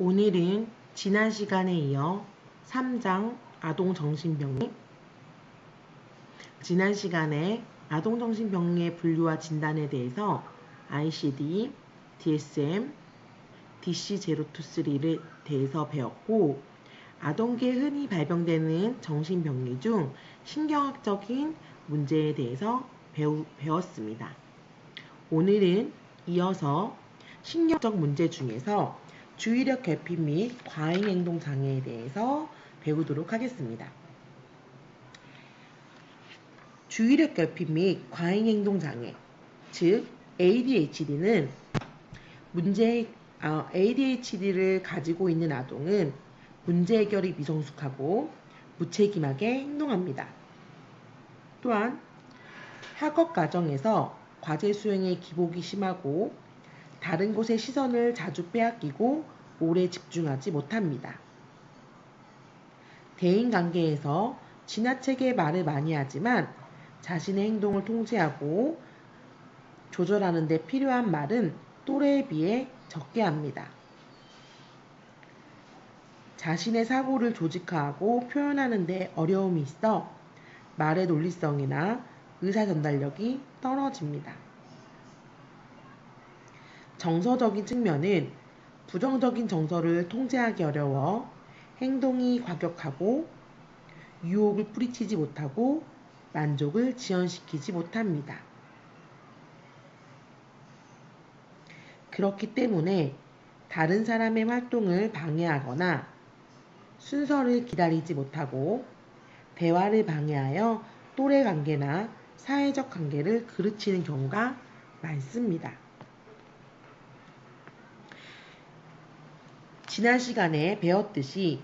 오늘은 지난 시간에 이어 3장 아동정신병리 지난 시간에 아동정신병리의 분류와 진단에 대해서 ICD, DSM, DC023를 대해서 배웠고 아동계에 흔히 발병되는 정신병리 중 신경학적인 문제에 대해서 배우, 배웠습니다. 오늘은 이어서 신경적 문제 중에서 주의력 결핍 및 과잉행동 장애에 대해서 배우도록 하겠습니다. 주의력 결핍 및 과잉행동 장애, 즉 ADHD는 문제 어, ADHD를 가지고 있는 아동은 문제 해결이 미성숙하고 무책임하게 행동합니다. 또한 학업 과정에서 과제 수행에 기복이 심하고 다른 곳의 시선을 자주 빼앗기고 오래 집중하지 못합니다. 대인 관계에서 지나치게 말을 많이 하지만 자신의 행동을 통제하고 조절하는 데 필요한 말은 또래에 비해 적게 합니다. 자신의 사고를 조직화하고 표현하는 데 어려움이 있어 말의 논리성이나 의사 전달력이 떨어집니다. 정서적인 측면은 부정적인 정서를 통제하기 어려워 행동이 과격하고 유혹을 뿌리치지 못하고 만족을 지연시키지 못합니다. 그렇기 때문에 다른 사람의 활동을 방해하거나 순서를 기다리지 못하고 대화를 방해하여 또래 관계나 사회적 관계를 그르치는 경우가 많습니다. 지난 시간에 배웠듯이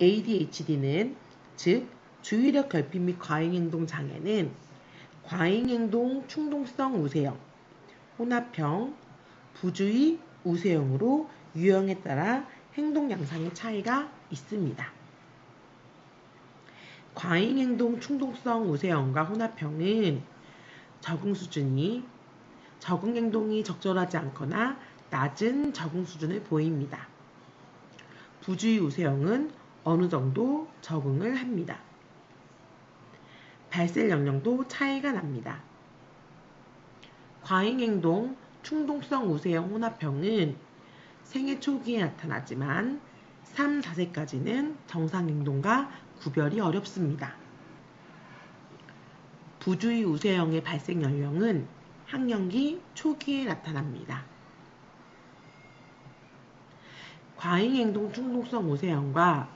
ADHD는 즉 주의력 결핍 및 과잉행동 장애는 과잉행동 충동성 우세형, 혼합형, 부주의 우세형으로 유형에 따라 행동 양상의 차이가 있습니다. 과잉행동 충동성 우세형과 혼합형은 적응 수준이 적응 행동이 적절하지 않거나 낮은 적응 수준을 보입니다. 부주의 우세형은 어느 정도 적응을 합니다. 발생 연령도 차이가 납니다. 과잉행동 충동성 우세형 혼합형은 생애 초기에 나타나지만 3, 4세까지는 정상행동과 구별이 어렵습니다. 부주의 우세형의 발생 연령은 학령기 초기에 나타납니다. 과잉행동 충동성 우세형과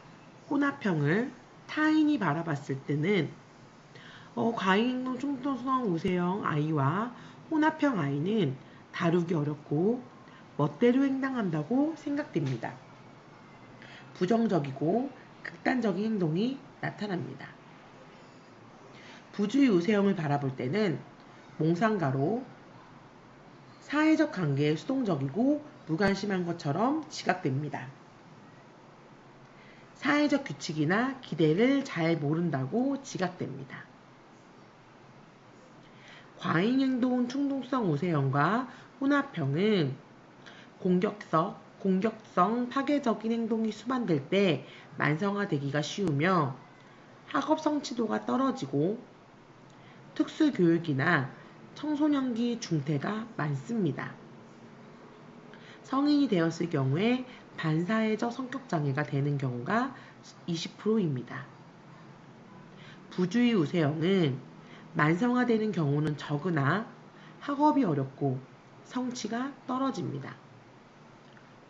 혼합형을 타인이 바라봤을 때는 어, 과잉행동 충동성 우세형 아이와 혼합형 아이는 다루기 어렵고 멋대로 행동한다고 생각됩니다. 부정적이고 극단적인 행동이 나타납니다. 부주의 우세형을 바라볼 때는 몽상가로 사회적 관계에 수동적이고 무관심한 것처럼 지각됩니다. 사회적 규칙이나 기대를 잘 모른다고 지각됩니다. 과잉행동 충동성 우세형과 혼합형은 공격성, 공격성 파괴적인 행동이 수반될 때 만성화되기가 쉬우며 학업 성취도가 떨어지고 특수교육이나 청소년기 중퇴가 많습니다. 성인이 되었을 경우에 반사회적 성격 장애가 되는 경우가 20%입니다. 부주의 우세형은 만성화되는 경우는 적으나 학업이 어렵고 성취가 떨어집니다.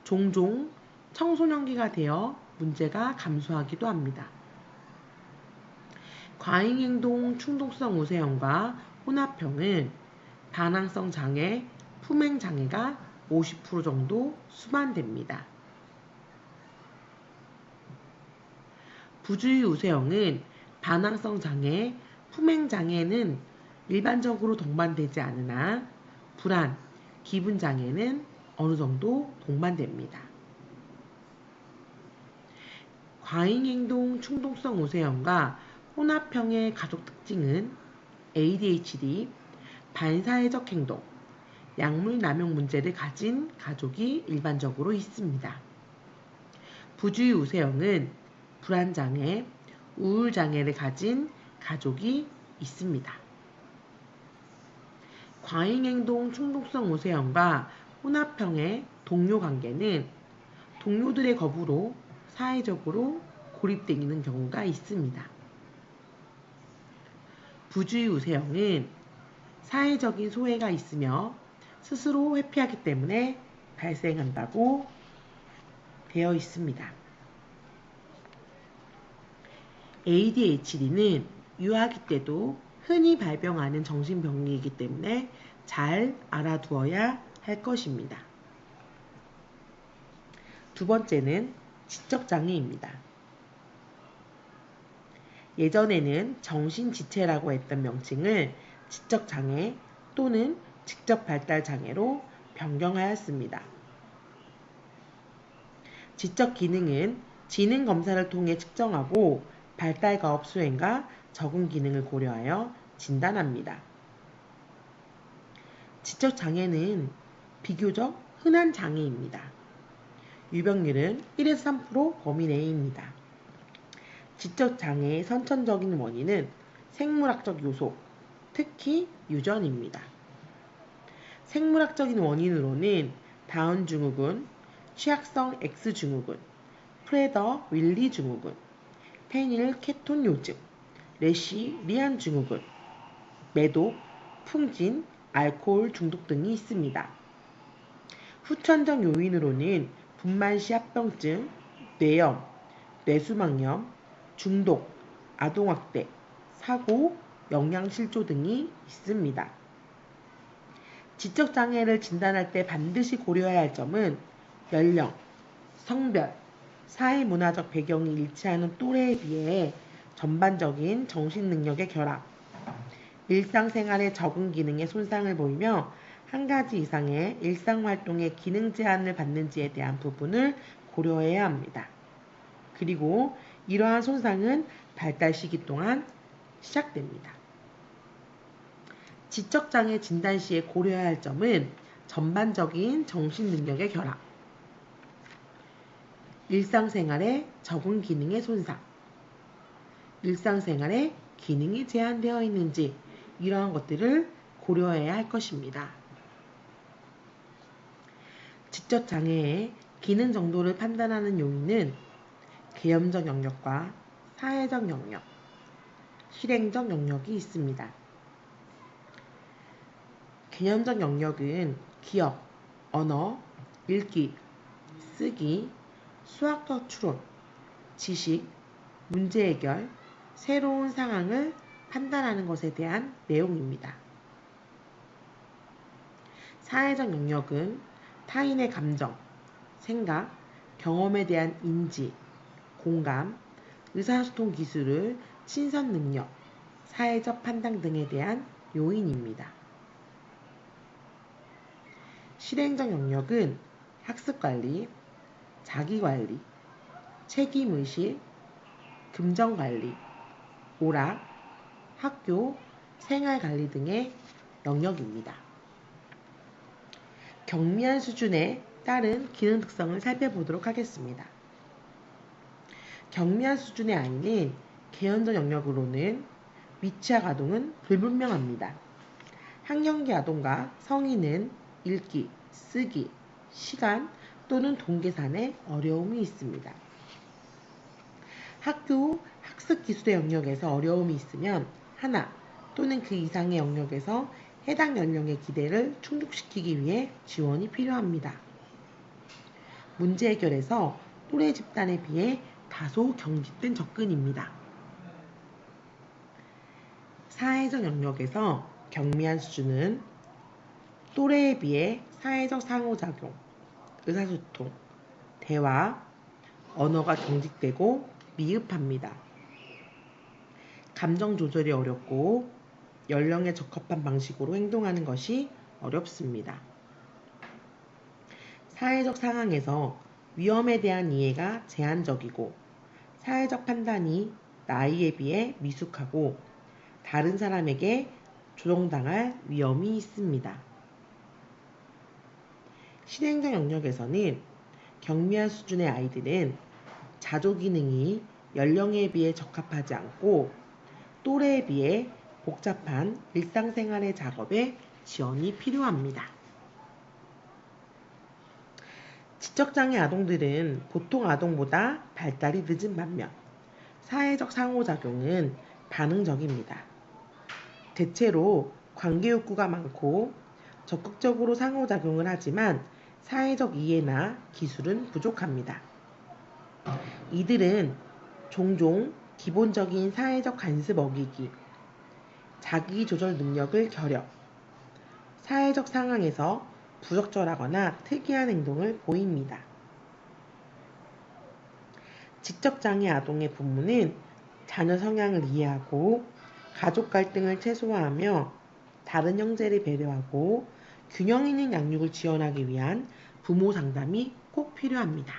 종종 청소년기가 되어 문제가 감소하기도 합니다. 과잉행동 충동성 우세형과 혼합형은 반항성 장애, 품행 장애가 50% 정도 수반됩니다. 부주의 우세형은 반항성 장애, 품행 장애는 일반적으로 동반되지 않으나 불안, 기분 장애는 어느 정도 동반됩니다. 과잉 행동 충동성 우세형과 혼합형의 가족 특징은 ADHD, 반사회적 행동, 약물 남용 문제를 가진 가족이 일반적으로 있습니다. 부주의 우세형은 불안장애, 우울장애를 가진 가족이 있습니다. 과잉행동 충동성 우세형과 혼합형의 동료 관계는 동료들의 겁으로 사회적으로 고립되는 경우가 있습니다. 부주의 우세형은 사회적인 소외가 있으며 스스로 회피하기 때문에 발생한다고 되어 있습니다. ADHD는 유아기 때도 흔히 발병하는 정신병리이기 때문에 잘 알아두어야 할 것입니다. 두 번째는 지적장애입니다. 예전에는 정신지체라고 했던 명칭을 지적장애 또는 직접 발달 장애로 변경하였습니다. 지적 기능은 지능 검사를 통해 측정하고 발달 가업 수행과 적응 기능을 고려하여 진단합니다. 지적 장애는 비교적 흔한 장애입니다. 유병률은 1에서 3% 범위 내입니다. 지적 장애의 선천적인 원인은 생물학적 요소, 특히 유전입니다. 생물학적인 원인으로는 다운 증후군, 취약성 X 증후군, 프레더 윌리 증후군, 페닐 케톤 요즘, 레시 리안 증후군, 매독, 풍진, 알코올 중독 등이 있습니다. 후천적 요인으로는 분만시 합병증, 뇌염, 뇌수막염, 중독, 아동학대, 사고, 영양실조 등이 있습니다. 지적장애를 진단할 때 반드시 고려해야 할 점은 연령, 성별, 사회 문화적 배경이 일치하는 또래에 비해 전반적인 정신 능력의 결합, 일상생활의 적응 기능의 손상을 보이며 한 가지 이상의 일상활동의 기능 제한을 받는지에 대한 부분을 고려해야 합니다. 그리고 이러한 손상은 발달 시기 동안 시작됩니다. 지적장애 진단 시에 고려해야 할 점은 전반적인 정신 능력의 결합, 일상생활의 적응 기능의 손상, 일상생활의 기능이 제한되어 있는지 이러한 것들을 고려해야 할 것입니다. 지적 장애의 기능 정도를 판단하는 요인은 개념적 영역과 사회적 영역, 실행적 영역이 있습니다. 개념적 영역은 기억, 언어, 읽기, 쓰기, 수학적 추론, 지식, 문제 해결, 새로운 상황을 판단하는 것에 대한 내용입니다. 사회적 영역은 타인의 감정, 생각, 경험에 대한 인지, 공감, 의사소통 기술을 친선 능력, 사회적 판단 등에 대한 요인입니다. 실행적 영역은 학습관리, 자기관리, 책임의식, 금전관리, 오락, 학교, 생활관리 등의 영역입니다. 경미한 수준에 따른 기능 특성을 살펴보도록 하겠습니다. 경미한 수준의 아이는 개연적 영역으로는 위치학 아동은 불분명합니다. 학령기 아동과 성인은 읽기, 쓰기, 시간 또는 동계산에 어려움이 있습니다. 학교 학습 기술의 영역에서 어려움이 있으면 하나 또는 그 이상의 영역에서 해당 연령의 기대를 충족시키기 위해 지원이 필요합니다. 문제 해결에서 또래 집단에 비해 다소 경직된 접근입니다. 사회적 영역에서 경미한 수준은 또래에 비해 사회적 상호작용, 의사소통, 대화, 언어가 경직되고 미흡합니다. 감정 조절이 어렵고 연령에 적합한 방식으로 행동하는 것이 어렵습니다. 사회적 상황에서 위험에 대한 이해가 제한적이고 사회적 판단이 나이에 비해 미숙하고 다른 사람에게 조종당할 위험이 있습니다. 실행적 영역에서는 경미한 수준의 아이들은 자조 기능이 연령에 비해 적합하지 않고 또래에 비해 복잡한 일상생활의 작업에 지원이 필요합니다. 지적장애 아동들은 보통 아동보다 발달이 늦은 반면 사회적 상호작용은 반응적입니다. 대체로 관계 욕구가 많고 적극적으로 상호작용을 하지만 사회적 이해나 기술은 부족합니다. 이들은 종종 기본적인 사회적 관습 어기기, 자기 조절 능력을 결여, 사회적 상황에서 부적절하거나 특이한 행동을 보입니다. 지적장애 아동의 부모는 자녀 성향을 이해하고 가족 갈등을 최소화하며 다른 형제를 배려하고 균형 있는 양육을 지원하기 위한 부모 상담이 꼭 필요합니다.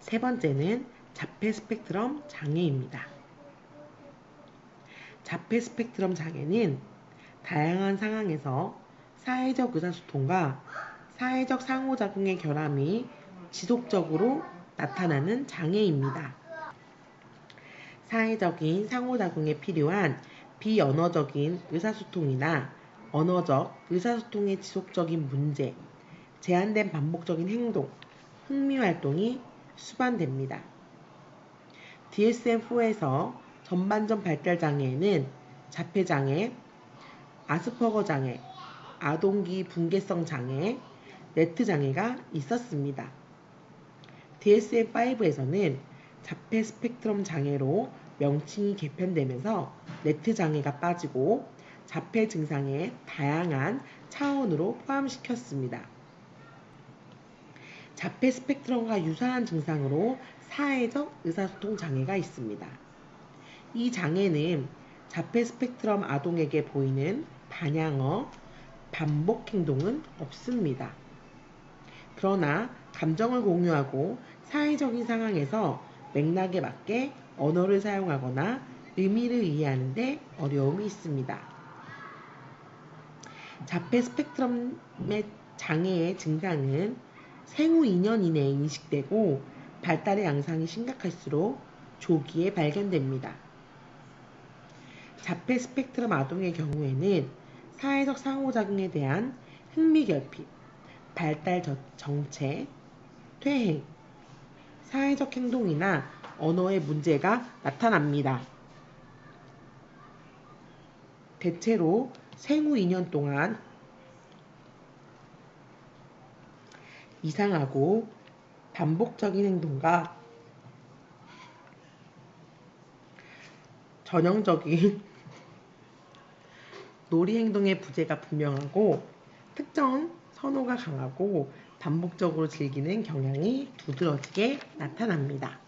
세 번째는 자폐 스펙트럼 장애입니다. 자폐 스펙트럼 장애는 다양한 상황에서 사회적 의사소통과 사회적 상호작용의 결함이 지속적으로 나타나는 장애입니다. 사회적인 상호작용에 필요한 비언어적인 의사소통이나 언어적 의사소통의 지속적인 문제, 제한된 반복적인 행동, 흥미활동이 수반됩니다. DSM-4에서 전반전 발달 장애에는 자폐 장애, 아스퍼거 장애, 아동기 분개성 장애, 네트 장애가 있었습니다. DSM-5에서는 자폐 스펙트럼 장애로 명칭이 개편되면서 네트 장애가 빠지고 자폐 증상의 다양한 차원으로 포함시켰습니다. 자폐 스펙트럼과 유사한 증상으로 사회적 의사소통 장애가 있습니다. 이 장애는 자폐 스펙트럼 아동에게 보이는 반향어, 반복 행동은 없습니다. 그러나 감정을 공유하고 사회적인 상황에서 맥락에 맞게 언어를 사용하거나 의미를 이해하는데 어려움이 있습니다. 자폐 스펙트럼의 장애의 증상은 생후 2년 이내에 인식되고 발달의 양상이 심각할수록 조기에 발견됩니다. 자폐 스펙트럼 아동의 경우에는 사회적 상호작용에 대한 흥미결핍, 발달 정체, 퇴행, 사회적 행동이나 언어의 문제가 나타납니다. 대체로 생후 2년 동안 이상하고 반복적인 행동과 전형적인 놀이 행동의 부재가 분명하고 특정 선호가 강하고 반복적으로 즐기는 경향이 두드러지게 나타납니다.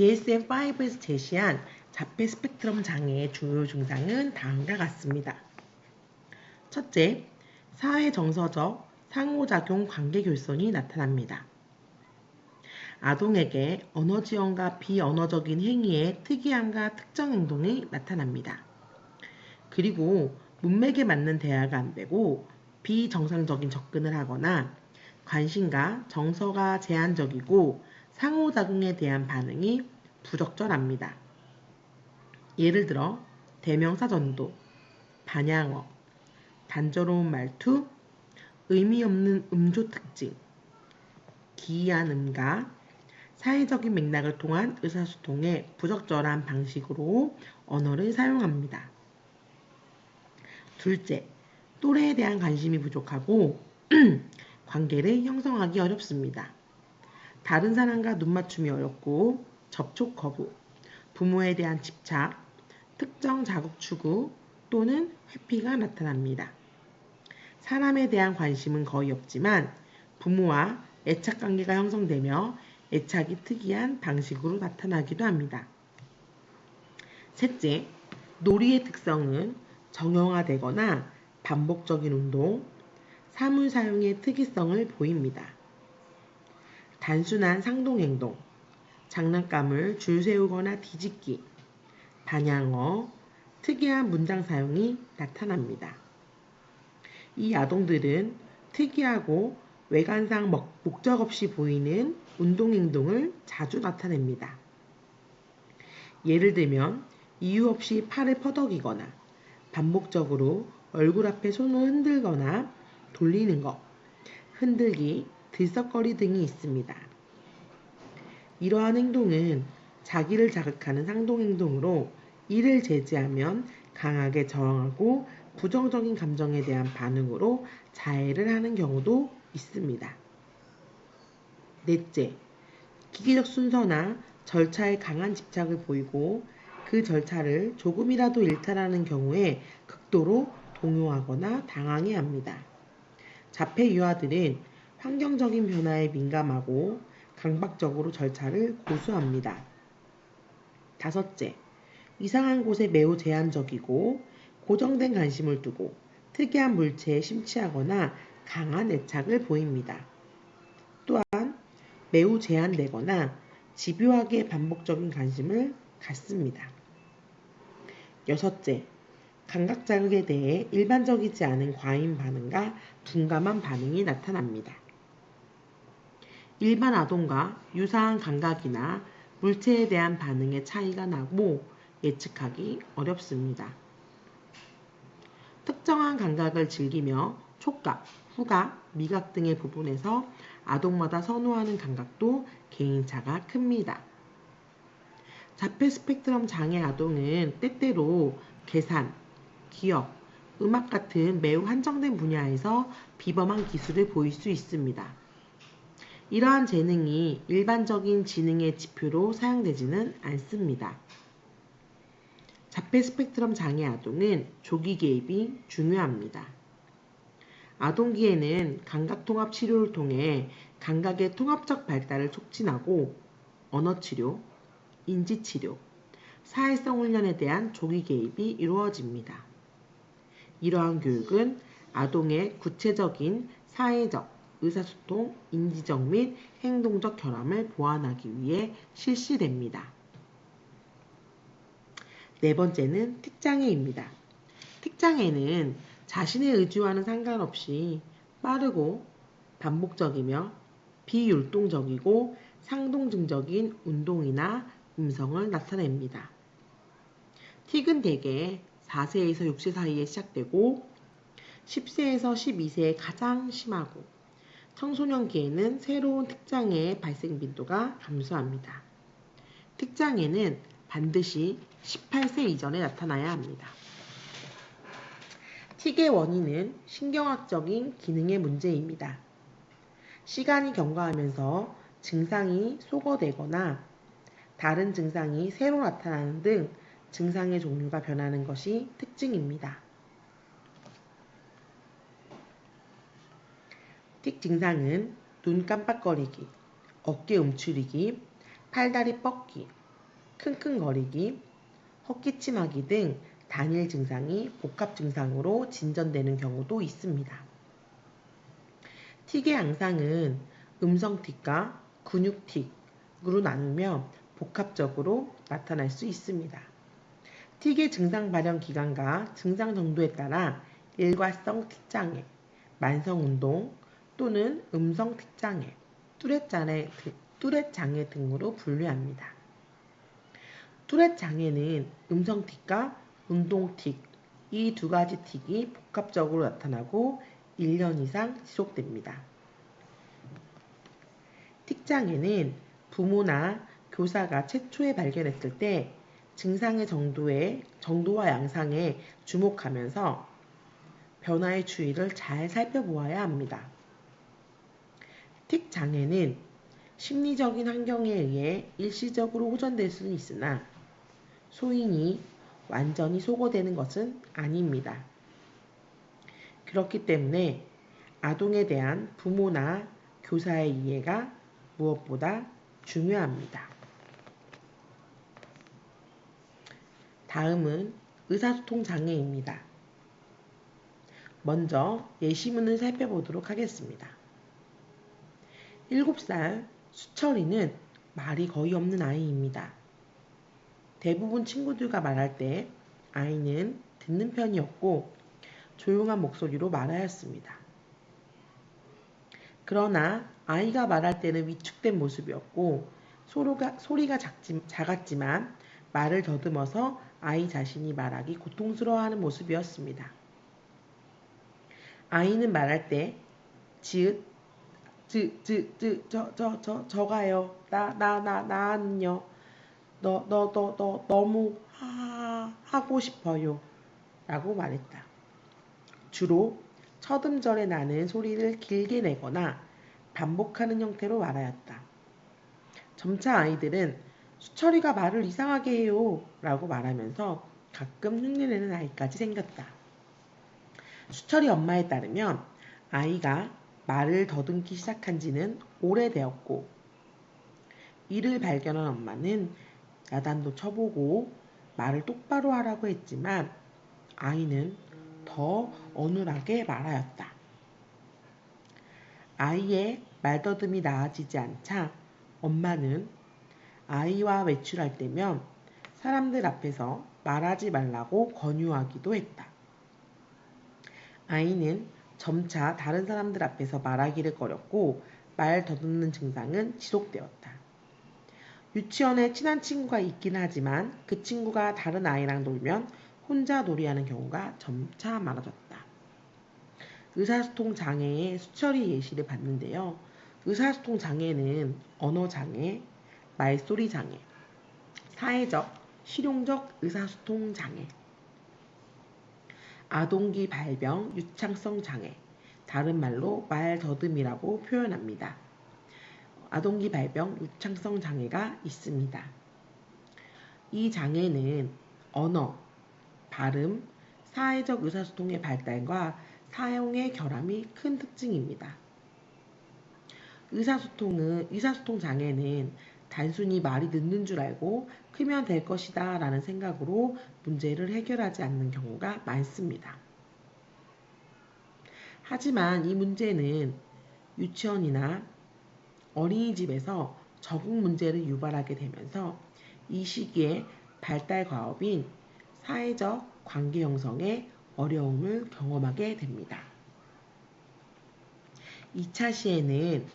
DSM-5에서 제시한 자폐 스펙트럼 장애의 주요 증상은 다음과 같습니다. 첫째, 사회 정서적 상호작용 관계 결손이 나타납니다. 아동에게 언어 지원과 비언어적인 행위의 특이함과 특정 행동이 나타납니다. 그리고 문맥에 맞는 대화가 안 되고 비정상적인 접근을 하거나 관심과 정서가 제한적이고 상호작용에 대한 반응이 부적절합니다. 예를 들어 대명사 전도, 반향어, 단조로운 말투, 의미 없는 음조 특징, 기이한 음가, 사회적인 맥락을 통한 의사소통에 부적절한 방식으로 언어를 사용합니다. 둘째, 또래에 대한 관심이 부족하고 관계를 형성하기 어렵습니다. 다른 사람과 눈 맞춤이 어렵고 접촉 거부, 부모에 대한 집착, 특정 자극 추구 또는 회피가 나타납니다. 사람에 대한 관심은 거의 없지만 부모와 애착 관계가 형성되며 애착이 특이한 방식으로 나타나기도 합니다. 셋째, 놀이의 특성은 정형화되거나 반복적인 운동, 사물 사용의 특이성을 보입니다. 단순한 상동행동, 장난감을 줄 세우거나 뒤집기, 반향어, 특이한 문장 사용이 나타납니다. 이 아동들은 특이하고 외관상 먹- 목적 없이 보이는 운동 행동을 자주 나타냅니다. 예를 들면 이유 없이 팔을 퍼덕이거나 반복적으로 얼굴 앞에 손을 흔들거나 돌리는 것, 흔들기, 들썩거리 등이 있습니다. 이러한 행동은 자기를 자극하는 상동 행동으로 이를 제지하면 강하게 저항하고 부정적인 감정에 대한 반응으로 자해를 하는 경우도 있습니다. 넷째, 기계적 순서나 절차에 강한 집착을 보이고 그 절차를 조금이라도 일탈하는 경우에 극도로 동요하거나 당황해 합니다. 자폐 유아들은 환경적인 변화에 민감하고 강박적으로 절차를 고수합니다. 다섯째, 이상한 곳에 매우 제한적이고 고정된 관심을 두고 특이한 물체에 심취하거나 강한 애착을 보입니다. 또한 매우 제한되거나 집요하게 반복적인 관심을 갖습니다. 여섯째, 감각 자극에 대해 일반적이지 않은 과잉 반응과 둔감한 반응이 나타납니다. 일반 아동과 유사한 감각이나 물체에 대한 반응의 차이가 나고 예측하기 어렵습니다. 특정한 감각을 즐기며 촉각, 후각, 미각 등의 부분에서 아동마다 선호하는 감각도 개인차가 큽니다. 자폐 스펙트럼 장애 아동은 때때로 계산, 기억, 음악 같은 매우 한정된 분야에서 비범한 기술을 보일 수 있습니다. 이러한 재능이 일반적인 지능의 지표로 사용되지는 않습니다. 자폐 스펙트럼 장애 아동은 조기 개입이 중요합니다. 아동기에는 감각통합 치료를 통해 감각의 통합적 발달을 촉진하고 언어치료, 인지치료, 사회성 훈련에 대한 조기 개입이 이루어집니다. 이러한 교육은 아동의 구체적인 사회적, 의사소통, 인지적 및 행동적 결함을 보완하기 위해 실시됩니다. 네 번째는 특장애입니다. 특장애는 자신의 의지와는 상관없이 빠르고 반복적이며 비율동적이고 상동증적인 운동이나 음성을 나타냅니다. 틱은 대개 4세에서 6세 사이에 시작되고 10세에서 12세에 가장 심하고 청소년기에는 새로운 특장애의 발생 빈도가 감소합니다. 특장애는 반드시 18세 이전에 나타나야 합니다. 틱의 원인은 신경학적인 기능의 문제입니다. 시간이 경과하면서 증상이 소거되거나 다른 증상이 새로 나타나는 등 증상의 종류가 변하는 것이 특징입니다. 틱 증상은 눈 깜빡거리기, 어깨 움츠리기, 팔다리 뻗기, 킁킁거리기, 헛기침하기 등 단일 증상이 복합 증상으로 진전되는 경우도 있습니다. 틱의 양상은 음성 틱과 근육 틱으로 나누며 복합적으로 나타날 수 있습니다. 틱의 증상 발현 기간과 증상 정도에 따라 일과성 틱장애, 만성 운동 또는 음성 틱장애, 뚜렛 장애, 뚜렛 장애 등으로 분류합니다. 뚜렛 장애는 음성 틱과 운동 틱, 이 두 가지 틱이 복합적으로 나타나고 1년 이상 지속됩니다. 틱 장애는 부모나 교사가 최초에 발견했을 때 증상의 정도에, 정도와 양상에 주목하면서 변화의 추이를 잘 살펴보아야 합니다. 틱 장애는 심리적인 환경에 의해 일시적으로 호전될 수는 있으나 소인이 완전히 소거되는 것은 아닙니다. 그렇기 때문에 아동에 대한 부모나 교사의 이해가 무엇보다 중요합니다. 다음은 의사소통 장애입니다. 먼저 예시문을 살펴보도록 하겠습니다. 7살 수철이는 말이 거의 없는 아이입니다. 대부분 친구들과 말할 때 아이는 듣는 편이었고 조용한 목소리로 말하였습니다. 그러나 아이가 말할 때는 위축된 모습이었고 소리가, 소리가 작지, 작았지만 말을 더듬어서 아이 자신이 말하기 고통스러워하는 모습이었습니다. 아이는 말할 때 지읒 즈즈즈저 저저 저가요 나 나 나 나는요 너 너 너 너 너무 하 하고 싶어요 라고 말했다. 주로 첫 음절에 나는 소리를 길게 내거나 반복하는 형태로 말하였다. 점차 아이들은 수철이가 말을 이상하게 해요 라고 말하면서 가끔 흉내내는 아이까지 생겼다. 수철이 엄마에 따르면 아이가 말을 더듬기 시작한 지는 오래되었고 이를 발견한 엄마는 야단도 쳐보고 말을 똑바로 하라고 했지만 아이는 더 어눌하게 말하였다. 아이의 말더듬이 나아지지 않자 엄마는 아이와 외출할 때면 사람들 앞에서 말하지 말라고 권유하기도 했다. 아이는 점차 다른 사람들 앞에서 말하기를 꺼렸고 말 더듬는 증상은 지속되었다. 유치원에 친한 친구가 있긴 하지만 그 친구가 다른 아이랑 놀면 혼자 놀이하는 경우가 점차 많아졌다. 의사소통 장애의 수처리 예시를 봤는데요. 의사소통 장애는 언어 장애, 말소리 장애, 사회적, 실용적 의사소통 장애, 아동기 발병 유창성 장애, 다른 말로 말더듬이라고 표현합니다. 아동기 발병 유창성 장애가 있습니다. 이 장애는 언어, 발음, 사회적 의사소통의 발달과 사용의 결함이 큰 특징입니다. 의사소통은, 의사소통 장애는 단순히 말이 늦는 줄 알고 크면 될 것이다 라는 생각으로 문제를 해결하지 않는 경우가 많습니다. 하지만 이 문제는 유치원이나 어린이집에서 적응 문제를 유발하게 되면서 이 시기에 발달 과업인 사회적 관계 형성에 어려움을 경험하게 됩니다. 2차 시에는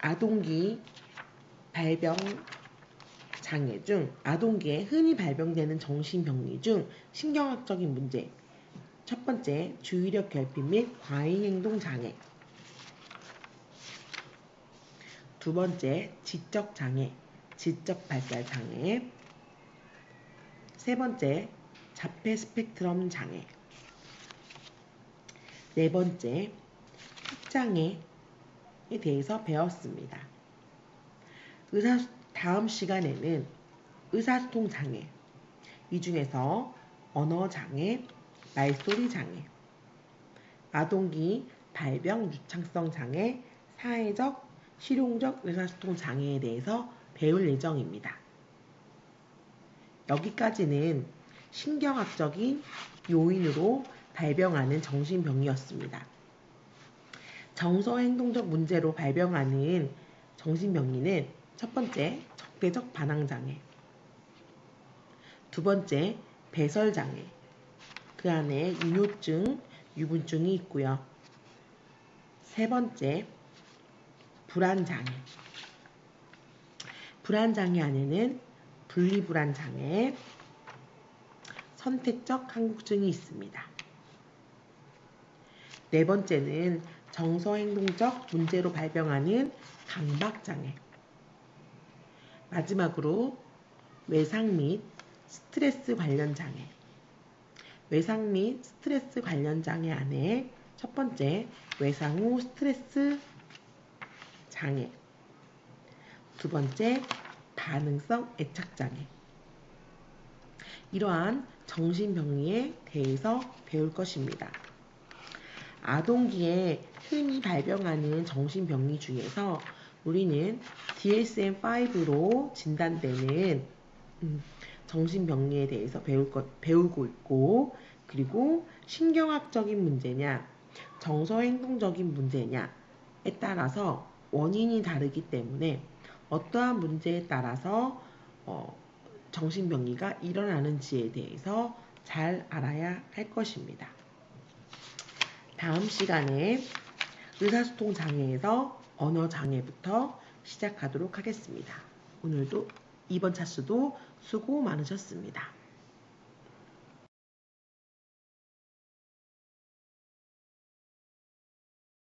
아동기 발병 장애 중 아동기에 흔히 발병되는 정신병리 중 신경학적인 문제. 첫 번째 주의력 결핍 및 과잉행동 장애. 두 번째 지적 장애 지적 발달 장애. 세 번째 자폐 스펙트럼 장애. 네 번째 학장애에 대해서 배웠습니다. 의사 다음 시간에는 의사소통 장애 이 중에서 언어 장애, 말소리 장애, 아동기 발병 유창성 장애, 사회적 실용적 의사소통 장애에 대해서 배울 예정입니다. 여기까지는 신경학적인 요인으로 발병하는 정신병이었습니다. 정서행동적 문제로 발병하는 정신병리는 첫 번째, 적대적 반항장애. 두 번째, 배설장애. 그 안에 유효증, 유분증이 있고요. 세 번째, 불안장애. 불안장애 안에는 분리불안장애, 선택적 항국증이 있습니다. 네 번째는 정서행동적 문제로 발병하는 강박장애. 마지막으로 외상 및 스트레스 관련 장애. 외상 및 스트레스 관련 장애 안에 첫 번째 외상 후 스트레스 장애. 두 번째 반응성 애착 장애. 이러한 정신병리에 대해서 배울 것입니다. 아동기에 흔히 발병하는 정신병리 중에서 우리는 DSM-5로 진단되는 음, 정신병리에 대해서 배울 것, 배우고 있고, 그리고 신경학적인 문제냐, 정서행동적인 문제냐에 따라서 원인이 다르기 때문에 어떠한 문제에 따라서 어, 정신병리가 일어나는지에 대해서 잘 알아야 할 것입니다. 다음 시간에 의사소통 장애에서 언어 장애부터 시작하도록 하겠습니다. 오늘도 이번 차수도 수고 많으셨습니다.